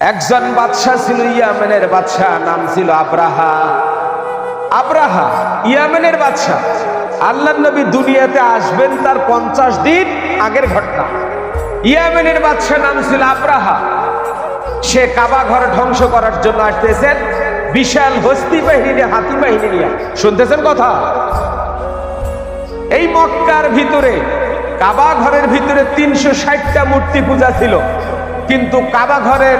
একজন বাদশাহ ছিল ইয়ামেনের বাদশাহ, নাম ছিল আব্রাহা। আব্রাহা, ইয়ামেনের বাদশাহ। আল্লাহ নবী দুনিয়াতে আসবেন তার পঞ্চাশ দিন আগের ঘটনা। ইয়ামেনের বাদশাহ নাম ছিল আব্রাহা। সে কাবা ঘর ধ্বংস করার জন্য আসতেছেন বিশাল হস্তি বাহিনী, হাতি বাহিনী নিয়ে। শুনতেছেন কথা? এই মক্কার ভিতরে, কাবা ঘরের ভিতরে তিনশো ষাটটা মূর্তি পূজা ছিল। কিন্তু কাবা ঘরের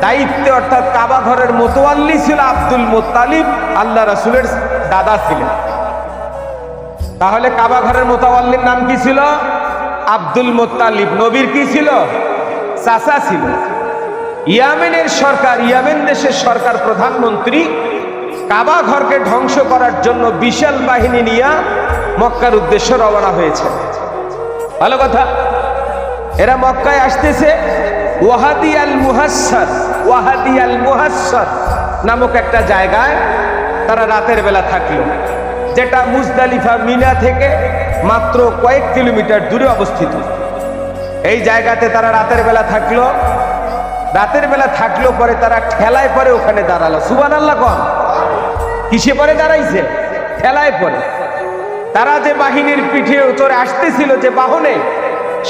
দায়িত্বে অর্থাৎ কাবা ঘরের মোতোয়াল্লি ছিল আব্দুল মোত্তালিব, আল্লাহ রাসুলের দাদা ছিলেন। তাহলে কাবা ঘরের মোতাওয়াল্লির নাম কি ছিল? আব্দুল মোত্তালিব। নবীর কি ছিল? চাচা ছিল। ইয়ামেনের সরকার, ইয়ামেন দেশের সরকার প্রধানমন্ত্রী কাবা ঘরকে ধ্বংস করার জন্য বিশাল বাহিনী নিয়ে মক্কার উদ্দেশ্যে রওনা হয়েছে। ভালো কথা। এরা মক্কায় আসতেছে ওয়াহাদি আল মুহাসসার ওয়াহাদি আল মুহাসসার নামক একটা জায়গায় তারা রাতের বেলা থাকল, যেটা মুজদালিফা মিনা থেকে মাত্র কয়েক কিলোমিটার দূরে অবস্থিত। এই জায়গাতে তারা রাতের বেলা থাকল, রাতের বেলা থাকল পরে তারা ঠেলায় পরে ওখানে দাঁড়াল। সুবান আল্লাহ কন, কিসে পরে দাঁড়াইছে? ঠেলায় পরে। তারা যে বাহিনীর পিঠে চড়ে আসতেছিল যে বাহনে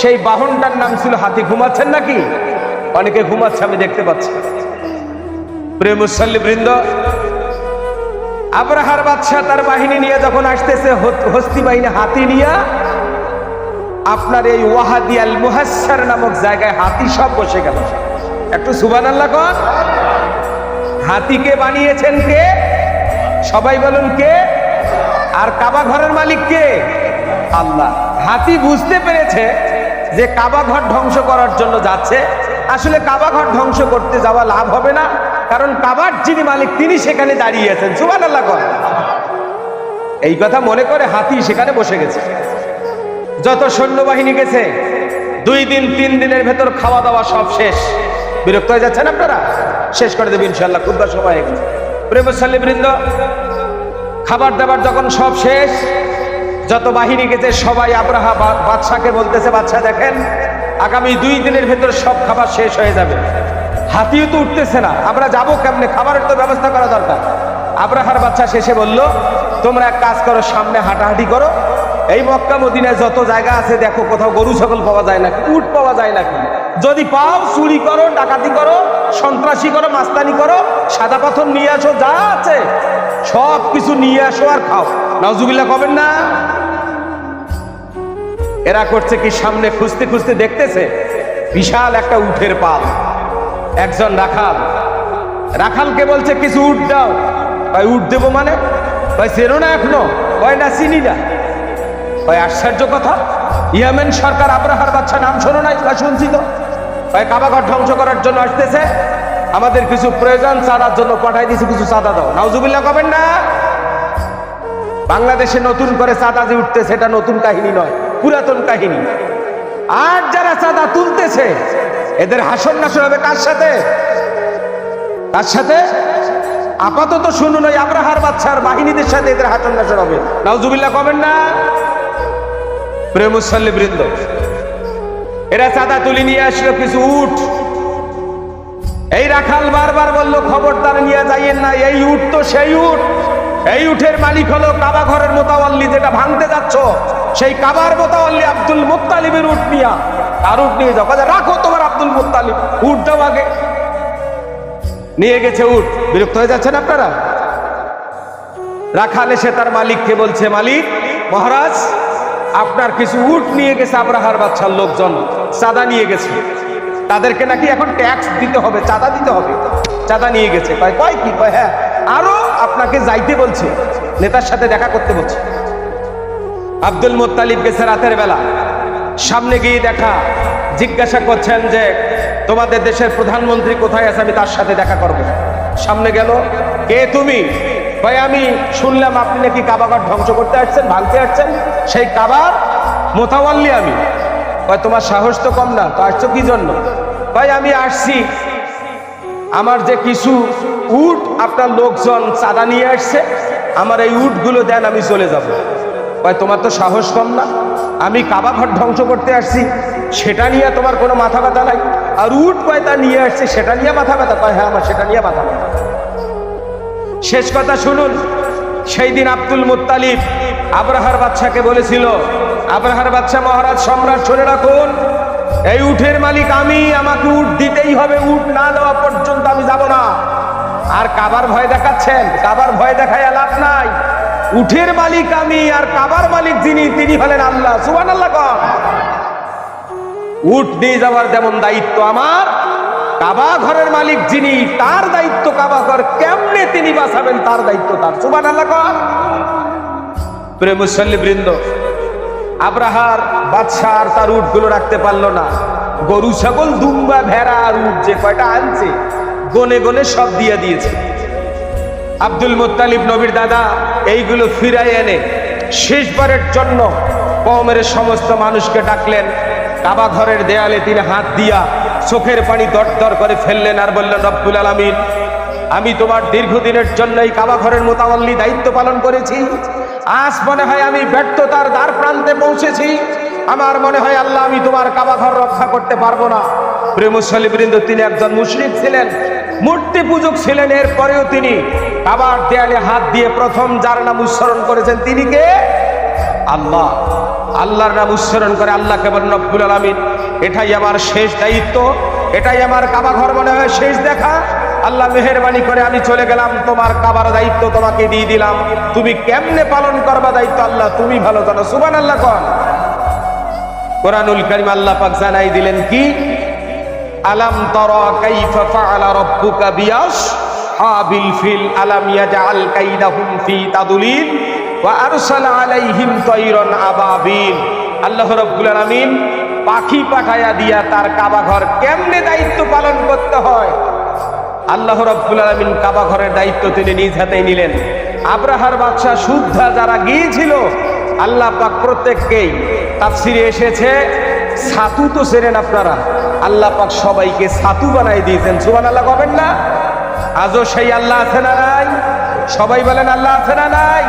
সেই বাহনটার নাম ছিল হাতি। ঘুমাচ্ছেন নাকি? অনেকে ঘুমাচ্ছে, আমি দেখতে পাচ্ছি। প্রিয় মুসল্লি বৃন্দ, আবরাহার বাদশাহ তার বাহিনী নিয়ে যখন আসতেছে হস্তি বাহিনী হাতি নিয়ে, আপনার এই ওয়াহাদি আল মুহাসার নামক জায়গায় হাতি সব বসে গেল। একটু সুবান আল্লাহ কন হাতিকে বানিয়েছেন কে? সবাই বলুন কে? আর কাবা ঘরের মালিক কে? আল্লাহ। হাতি বুঝতে পেরেছে যে কাবা ঘর ধ্বংস করার জন্য যাচ্ছে, আসলে কাবা ঘর ধ্বংস করতে যাওয়া লাভ হবে না, কারণ কাবার যিনি মালিক, তিনি সেখানে দাঁড়িয়ে আছেন। সুবান আল্লাহ কন এই কথা মনে করে হাতি সেখানে বসে গেছে। যত সৈন্যবাহিনী গেছে, দুই দিন, তিন দিনের ভেতর খাওয়া দাওয়া সব শেষ। বিরক্ত হয়ে যাচ্ছেন আপনারা? শেষ করে দেবেন ইনশাল্লাহ খুব সময় প্রেমশালী বৃন্দ খাবার দাবার যখন সব শেষ যত বাহিনী গেছে, সবাই আব্রাহা বাদশাকে বলতেছে, বাদশা, দেখেন, আগামী দুই দিনের ভেতর সব খাবার শেষ হয়ে যাবে। হাতিও তো উঠতেছে না। আমরা যাব কেমনে? খাবারের তো ব্যবস্থা করা দরকার। আব্রাহার বাচ্চা শেষে বলল, তোমরা এক কাজ করো, সামনে হাঁটাহাঁটি করো। এই মক্কা, মদিনায় যত জায়গা আছে, দেখো কোথাও গরু, ছাগল পাওয়া যায় নাকি? উট পাওয়া যায় নাকি? যদি পাও, চুরি করো, ডাকাতি করো, সন্ত্রাসী করো, মাস্তানি করো, সাদা পাথর নিয়ে আসো, যা আছে সব কিছু নিয়ে আসো আর খাও। নাউজুবিল্লাহ কবেন না? এরা করছে কি সামনে খুঁজতে খুঁজতে দেখতেছে? বিশাল একটা উঠের পাল। একজন রাখাল। রাখালকে বলছে, কিছু উঠ দাও। ভাই উঠ দেবো মানে? ভাই, চেনো না এখনও? ভাই, না, চিনি না। ভাই, আশ্চর্য কথা। ইয়ামেন সরকার আব্রাহার বাচ্চা নাম শোনো বা শুনছি তো? ভাই, কাবাঘর ধ্বংস করার জন্য আসতেছে। আমাদের কিছু প্রয়োজন, চাঁদার জন্য পাঠাই দিয়েছে কিছু চাঁদা দাও। নাউজুবিল্লাহ, কবেন না? বাংলাদেশে নতুন করে চাঁদা যে উঠতে সেটা নতুন কাহিনী নয়। পুরাতন কাহিনী। আর যারা চাঁদা তুলতেছে, এদের হাসন নাসন হবে কার সাথে? তার সাথে? আপাতত শুনুন ওই আব্রাহার বাচ্চার বাহিনীদের সাথে এদের হাসন নাসন হবে। নাউজুবিল্লাহ কবেন না? প্রেমুসল্লি বৃন্দ, এরা চাঁদা তুলি নিয়ে আসলো কিছু উঠ এই রাখাল বারবার বলল, খবরদার নিয়ে যাইয়েন না, এই উঠ তো সেই উঠ এই উঠের মালিক হলো কাবা ঘরের মোতাওয়াল্লি, যেটা ভাঙতে যাচ্ছ। সেই কাবার মোতাওয়াল্লি আব্দুল মুত্তালিবের উঠ নিয়া আর উঠ নিয়ে যাও। কাজে, রাখো তোমার আব্দুল মুত্তালিব। উঠ দাও আগে। নিয়ে গেছে উঠ বিরক্ত হয়ে যাচ্ছেন আপনারা? রাখাল এসে তার মালিককে বলছে, মালিক, মহারাজ, আপনার কিছু উট নিয়ে গেছে আব্রাহার বাচ্চার লোকজন। চাঁদা নিয়ে গেছে। তাদেরকে নাকি এখন ট্যাক্স দিতে হবে, চাঁদা দিতে হবে। চাঁদা নিয়ে গেছে। কয় কয় কি? কয় হ্যাঁ আরও আপনাকে যাইতে বলছে। নেতার সাথে দেখা করতে বলছে। আব্দুল মোত্তালিব গেছে রাতের বেলা সামনে গিয়ে দেখা, জিজ্ঞাসা করছেন যে, তোমাদের দেশের প্রধানমন্ত্রী কোথায় আছে? আমি তার সাথে দেখা করব। সামনে গেল, কে তুমি? ভাই, আমি শুনলাম আপনি নাকি কাবাঘর ধ্বংস করতে আসছেন, ভাঙতে আসছেন। সেই কাবার মোতাওয়াল্লি আমি। ভাই, তোমার সাহস তো কম না, তো আসছো কি জন্য? ভাই, আমি আসছি। আমার যে কিছু উট, আপনার লোকজন চাঁদা নিয়ে আসছে, আমার এই উটগুলো দেন, আমি চলে যাব। ভাই তোমার তো সাহস কম না। আমি কাবা ঘর ধ্বংস করতে আসছি, সেটা নিয়ে তোমার কোনো মাথা ব্যথা নাই। আর উট পয়তা নিয়ে আসছে, সেটা নিয়ে মাথা ব্যথা। কয় হ্যাঁ আমার সেটা নিয়ে মাথা ব্যথা। শেষ কথা শুনুন, সেই দিন আব্দুল মুত্তালিব আব্রাহার বাচ্চাকে বলেছিল, আব্রাহার বাচ্চা মহারাজ, সম্রাট, শুনে রাখুন, এই উঠের মালিক আমি, আমাকে উঠ দিতেই হবে উঠ না দেওয়া পর্যন্ত আমি যাব না। আর কাবার ভয় দেখাচ্ছেন, কাবার ভয় দেখায় লাভ নাই। উঠের মালিক আমি আর কাবার মালিক যিনি, তিনি হলেন আল্লাহ। সুবান আল্লাহ উট নিয়ে যাওয়ার যেমন দায়িত্ব আমার, কাবা ঘরের মালিক যিনি, তার দায়িত্ব কাবা ঘর কেমনে তিনি বাঁচাবেন, তার দায়িত্ব তার। সুবান আল্লাহ কন বৃন্দ আব্রাহার বাদশাহ আর তার উটগুলো রাখতে পারল না। গরু, ছাগল, দুম্বা, ভেড়া আর উট যে কয়টা আনছে, গনে গনে সব দিয়ে দিয়েছে। আব্দুল মুত্তালিব নবীর দাদা, এইগুলো ফিরাই এনে শেষবারের জন্য কমের সমস্ত মানুষকে ডাকলেন। কাবা ঘরের দেয়ালে তিনি হাত দিয়া চোখের পানি দরদর করে ফেললেন আর বললেন, রব্বুল আলামিন, আমি তোমার দীর্ঘদিনের জন্য এই কাবা ঘরের মোতাবল্লি দায়িত্ব পালন করেছি। আজ মনে হয় আমি ব্যর্থতার দ্বার প্রান্তে পৌঁছেছি। আমার মনে হয় আল্লাহ, আমি তোমার কাবা ঘর রক্ষা করতে পারব না। প্রেমশালীবৃন্দ তিনি একজন মুশরিক ছিলেন। মূর্তি পূজক ছিলেন, এরপরেও তিনি কাবার দেয়ালে হাত দিয়ে প্রথম যার নাম উচ্চারণ করেছেন তিনি কে? আল্লাহ। আল্লাহর নাম উচ্চারণ করে আল্লাহকে বলেন, রব্বুল আলামিন। এটাই আমার শেষ দায়িত্ব, এটাই আমার কাবা ঘর মনে হয় শেষ দেখা। আল্লাহ মেহরবানি করে, আমি চলে গেলাম, তোমার কাবার দায়িত্ব তোমাকে দিয়ে দিলাম। তুমি কেমনে পালন করবা দায়িত্ব আল্লাহ, তুমি ভালো জানো। সুবান আল্লাহ কন। কোরআনুল করিম আল্লাহ পাক জানাই দিলেন কি? আলাম তরা কাইফা ফাআলা রাব্বুকা বিয়াস? হাবিল ফিল আলাম ইয়াজআল কাইদাহুম ফি তাদলিল ওয়া আরসালা আলাইহিম তায়রান আবাবিল। আল্লাহ রাব্বুল আলামিন পাখি পাঠায়া দিয়া তার কাবা ঘর কেমনে দায়িত্ব পালন করতে হয়? আল্লাহ রাব্বুল আলামিন কাবা ঘরের দায়িত্ব তিনি নিজ হাতেই নিলেন। আব্রাহার বাদশা শুদ্ধা যারা গিয়েছিল, আল্লাহ পাক প্রত্যেককেই তাফসিরে এসেছে ছাতু তো চেনেন আপনারা। আল্লাহ পাক সবাইকে ছাতু বানাই দিয়েছেন। সুবান আল্লাহ কবেন না? আজও সেই আল্লাহ আছে না নাই? সবাই বলেন আল্লাহ আছে না নাই?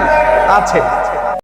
আছে।